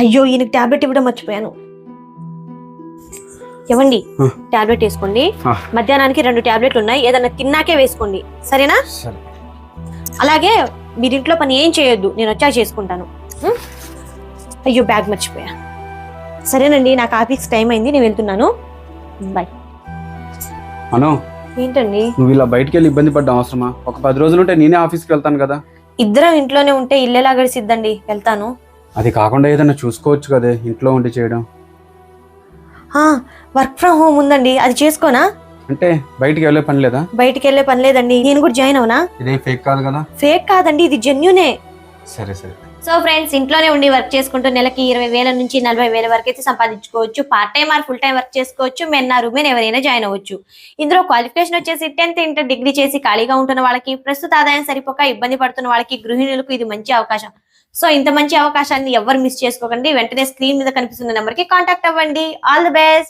అయ్యో ఈయనకి టాబ్లెట్ ఇవ్వడం మర్చిపోయాను. ఇవ్వండి. టాబ్లెట్ వేసుకోండి. మధ్యాహ్నానికి రెండు టాబ్లెట్లు ఉన్నాయి. ఏదన్నా తిన్నాకే వేసుకోండి. సరేనా? సరే. అలాగే మీరు ఇంట్లో పని ఏం చేయొద్దు. నేను వచ్చాక చేసుకుంటాను? అయ్యో బ్యాగ్ మర్చిపోయా. సరేనండి నాకు ఆఫీస్ టైం అయింది. నేను వెళ్తున్నాను. బాయ్ అను ఏంటండి? నువ్వు ఇలా బయటికి వెళ్ళి ఇబ్బంది పడ్డం అవసరమా? ఒక పది రోజులు ఉంటే నేనే ఆఫీస్కి వెళ్తాను కదా. ఇద్దరం ఇంట్లోనే ఉంటే ఇల్లెలా గడిసిద్దండి? వెళ్తాను. అది కాకుండా ఏదైనా చూసుకోవచ్చు కదే ఇంట్లో ఉండి చేయడం. వర్క్ ఫ్రమ్ హోమ్ ఉందండి. అది చేసుకోనా? అంటే బయటికి వెళ్ళే పని లేదా? బయటికి వెళ్ళే పని లేదండి. నేను కూడా జాయిన్ అవునా? ఇదేం ఫేక్ కాదు కదా? ఫేక్ కాదండి ఇది జెన్యునే సరే సరే. సో ఫ్రెండ్స్ ఇంట్లోనే ఉండి వర్క్ చేసుకుంటూ నెలకి ఇరవై వేల నుంచి నలభై వేల వరకు అయితే సంపాదించుకోవచ్చు. Part time or full time work చేసుకోవచ్చు. మెన్ ఆర్ ఉమెన్ ఎవరైనా జాయిన్ అవ్వచ్చు. ఇందులో క్వాలిఫికేషన్ వచ్చేసి టెన్త్ ఇంటర్ డిగ్రీ చేసి ఖాళీగా ఉంటున్న వాళ్ళకి ప్రస్తుత ఆదాయం సరిపోక ఇబ్బంది పడుతున్న వాళ్ళకి గృహిణులకు ఇది మంచి అవకాశం. సో ఇంత మంచి అవకాశాన్ని ఎవరు మిస్ చేసుకోకండి. వెంటనే స్క్రీన్ మీద కనిపిస్తున్న నెంబర్కి కాంటాక్ట్ అవ్వండి. All the best